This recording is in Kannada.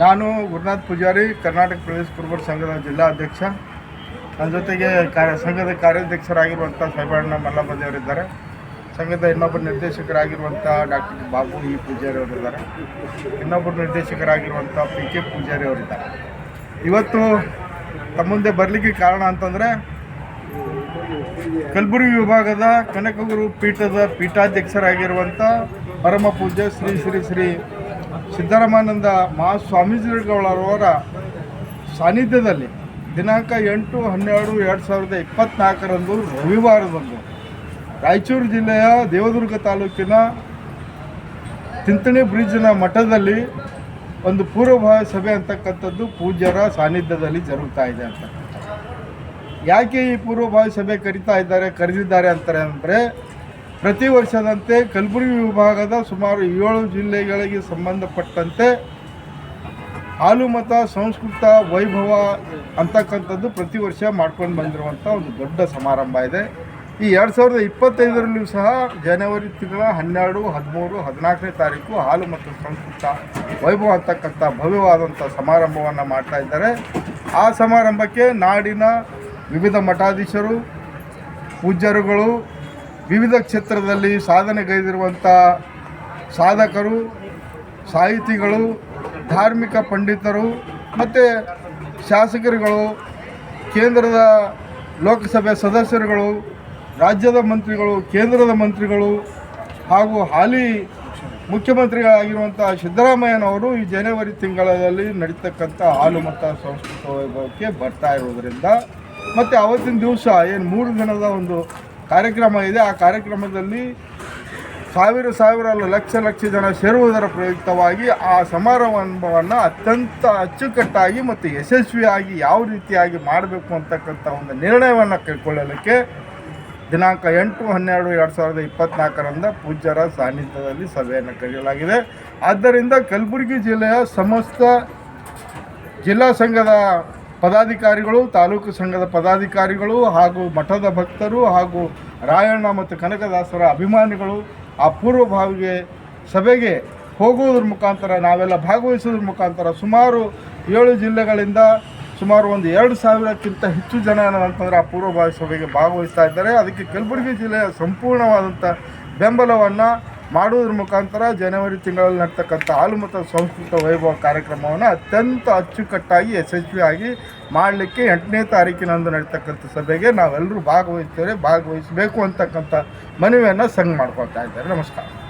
ನಾನು ಗುರುನಾಥ್ ಪೂಜಾರಿ, ಕರ್ನಾಟಕ ಪ್ರದೇಶ ಕುರುಬರ ಸಂಘದ ಜಿಲ್ಲಾ ಅಧ್ಯಕ್ಷ. ನನ್ನ ಜೊತೆಗೆ ಕಾರ್ಯ, ಸಂಘದ ಕಾರ್ಯಾಧ್ಯಕ್ಷರಾಗಿರುವಂಥ ಸಾಯಿಬಣ್ಣ ಮಲ್ಲಮ್ಮದೇವರಿದ್ದಾರೆ ಸಂಘದ ಇನ್ನೊಬ್ಬ ನಿರ್ದೇಶಕರಾಗಿರುವಂಥ ಡಾಕ್ಟರ್ ಬಾಬು ಇ ಪೂಜಾರಿ ಅವರಿದ್ದಾರೆ. ಇನ್ನೊಬ್ಬರು ನಿರ್ದೇಶಕರಾಗಿರುವಂಥ ಪಿ ಕೆ ಪೂಜಾರಿ ಅವರಿದ್ದಾರೆ. ಇವತ್ತು ತಮ್ಮ ಮುಂದೆ ಬರಲಿಕ್ಕೆ ಕಾರಣ ಅಂತಂದರೆ, ಕಲಬುರಗಿ ವಿಭಾಗದ ಕನಕಗುರು ಪೀಠದ ಪೀಠಾಧ್ಯಕ್ಷರಾಗಿರುವಂಥ ಪರಮ ಪೂಜ್ಯ ಶ್ರೀ ಶ್ರೀ ಶ್ರೀ ಸಿದ್ದರಾಮಾನಂದ ಮಹಾಸ್ವಾಮೀಜಿಗಳವರ ಸಾನ್ನಿಧ್ಯದಲ್ಲಿ ದಿನಾಂಕ ಎಂಟು, ಹನ್ನೆರಡು, ಎರಡು ಸಾವಿರದ ಇಪ್ಪತ್ತ್ನಾಲ್ಕರಂದು ರವಿವಾರದಂದು ರಾಯಚೂರು ಜಿಲ್ಲೆಯ ದೇವದುರ್ಗ ತಾಲೂಕಿನ ತಿಂತಣಿ ಬ್ರಿಡ್ಜ್ನ ಮಠದಲ್ಲಿ ಒಂದು ಪೂರ್ವಭಾವಿ ಸಭೆ ಅಂತಕ್ಕಂಥದ್ದು ಪೂಜ್ಯರ ಸಾನ್ನಿಧ್ಯದಲ್ಲಿ ಜರುಗ್ತಾ ಇದೆ ಅಂತ. ಯಾಕೆ ಈ ಪೂರ್ವಭಾವಿ ಸಭೆ ಕರಿತಾ ಇದ್ದಾರೆ, ಕರೆದಿದ್ದಾರೆ ಅಂತಾರೆ ಅಂದರೆ ಪ್ರತಿ ವರ್ಷದಂತೆ ಕಲಬುರಗಿ ವಿಭಾಗದ ಸುಮಾರು ಏಳು ಜಿಲ್ಲೆಗಳಿಗೆ ಸಂಬಂಧಪಟ್ಟಂತೆ ಹಾಲುಮತ ಸಂಸ್ಕೃತ ವೈಭವ ಅಂತಕ್ಕಂಥದ್ದು ಪ್ರತಿ ವರ್ಷ ಮಾಡ್ಕೊಂಡು ಬಂದಿರುವಂಥ ಒಂದು ದೊಡ್ಡ ಸಮಾರಂಭ ಇದೆ. ಈ ಎರಡು ಸಾವಿರದ ಇಪ್ಪತ್ತೈದರಲ್ಲೂ ಸಹ ಜನವರಿ ತಿಂಗಳ ಹನ್ನೆರಡು, ಹದಿಮೂರು, ಹದಿನಾಲ್ಕನೇ ತಾರೀಕು ಹಾಲು ಮತ್ತು ಸಂಸ್ಕೃತ ವೈಭವ ಅಂತಕ್ಕಂಥ ಭವ್ಯವಾದಂಥ ಸಮಾರಂಭವನ್ನು ಮಾಡ್ತಾ ಇದ್ದಾರೆ. ಆ ಸಮಾರಂಭಕ್ಕೆ ನಾಡಿನ ವಿವಿಧ ಮಠಾಧೀಶರು, ಪೂಜ್ಯರುಗಳು ವಿವಿಧ ಕ್ಷೇತ್ರದಲ್ಲಿ ಸಾಧನೆಗೈದಿರುವಂಥ ಸಾಧಕರು, ಸಾಹಿತಿಗಳು, ಧಾರ್ಮಿಕ ಪಂಡಿತರು, ಮತ್ತು ಶಾಸಕರುಗಳು, ಕೇಂದ್ರದ ಲೋಕಸಭೆ ಸದಸ್ಯರುಗಳು, ರಾಜ್ಯದ ಮಂತ್ರಿಗಳು, ಕೇಂದ್ರದ ಮಂತ್ರಿಗಳು ಹಾಗೂ ಹಾಲಿ ಮುಖ್ಯಮಂತ್ರಿಗಳಾಗಿರುವಂಥ ಸಿದ್ದರಾಮಯ್ಯನವರು ಈ ಜನವರಿ ತಿಂಗಳಲ್ಲಿ ನಡೀತಕ್ಕಂಥ ಹಾಲು ಮತ್ತು ಸಂಸ್ಕೃತ ವೈಭವಕ್ಕೆ ಬರ್ತಾ ಇರೋದರಿಂದ ಮತ್ತು ಅವತ್ತಿನ ದಿವಸ, ಏನು ಮೂರು ದಿನದ ಒಂದು ಕಾರ್ಯಕ್ರಮ ಇದೆ. ಆ ಕಾರ್ಯಕ್ರಮದಲ್ಲಿ ಸಾವಿರ ಸಾವಿರ ಲಕ್ಷ ಲಕ್ಷ ಜನ ಸೇರುವುದರ ಪ್ರಯುಕ್ತವಾಗಿ ಆ ಸಮಾರಂಭವನ್ನು ಅತ್ಯಂತ ಅಚ್ಚುಕಟ್ಟಾಗಿ ಮತ್ತು ಯಶಸ್ವಿಯಾಗಿ ಯಾವ ರೀತಿಯಾಗಿ ಮಾಡಬೇಕು ಅಂತಕ್ಕಂಥ ಒಂದು ನಿರ್ಣಯವನ್ನು ಕೈಗೊಳ್ಳಲಿಕ್ಕೆ ದಿನಾಂಕ ಎಂಟು, ಹನ್ನೆರಡು, ಎರಡು ಸಾವಿರದ ಇಪ್ಪತ್ತ್ನಾಲ್ಕರಂದ ಪೂಜ್ಯರ ಸಾನ್ನಿಧ್ಯದಲ್ಲಿ ಸಭೆಯನ್ನು ಕರೆಯಲಾಗಿದೆ. ಆದ್ದರಿಂದ ಕಲಬುರಗಿ ಜಿಲ್ಲೆಯ ಸಮಸ್ತ ಜಿಲ್ಲಾ ಸಂಘದ ಪದಾಧಿಕಾರಿಗಳು, ತಾಲೂಕು ಸಂಘದ ಪದಾಧಿಕಾರಿಗಳು ಹಾಗೂ ಮಠದ ಭಕ್ತರು ಹಾಗೂ ರಾಯಣ್ಣ ಮತ್ತು ಕನಕದಾಸರ ಅಭಿಮಾನಿಗಳು ಆ ಪೂರ್ವಭಾವಿಗೆ ಸಭೆಗೆ ಹೋಗುವುದ್ರ ಮುಖಾಂತರ, ನಾವೆಲ್ಲ ಭಾಗವಹಿಸೋದ್ರ ಮುಖಾಂತರ ಸುಮಾರು ಏಳು ಜಿಲ್ಲೆಗಳಿಂದ ಸುಮಾರು ಒಂದು ಎರಡು ಸಾವಿರಕ್ಕಿಂತ ಹೆಚ್ಚು ಜನ ಏನಂತಂದರೆ ಆ ಪೂರ್ವಭಾವಿ ಸಭೆಗೆ ಭಾಗವಹಿಸ್ತಾ ಇದ್ದಾರೆ. ಅದಕ್ಕೆ ಕಲಬುರಗಿ ಜಿಲ್ಲೆಯ ಸಂಪೂರ್ಣವಾದಂಥ ಬೆಂಬಲವನ್ನು ಮಾಡುವುದ್ರ ಮುಖಾಂತರ ಜನವರಿ ತಿಂಗಳಲ್ಲಿ ನಡ್ತಕ್ಕಂಥ ಮತ್ತು ಸಂಸ್ಕೃತ ವೈಭವ ಕಾರ್ಯಕ್ರಮವನ್ನು ಅತ್ಯಂತ ಅಚ್ಚುಕಟ್ಟಾಗಿ ಯಶಸ್ವಿಯಾಗಿ ಮಾಡಲಿಕ್ಕೆ ಎಂಟನೇ ತಾರೀಕಿನಂದು ನಡೀತಕ್ಕಂಥ ಸಭೆಗೆ ನಾವೆಲ್ಲರೂ ಭಾಗವಹಿಸ್ತೇವೆ, ಭಾಗವಹಿಸಬೇಕು ಅಂತಕ್ಕಂಥ ಮನವಿಯನ್ನು ಸಂಘ ಮಾಡ್ಕೊಳ್ತಾ ಇದ್ದಾರೆ. ನಮಸ್ಕಾರ.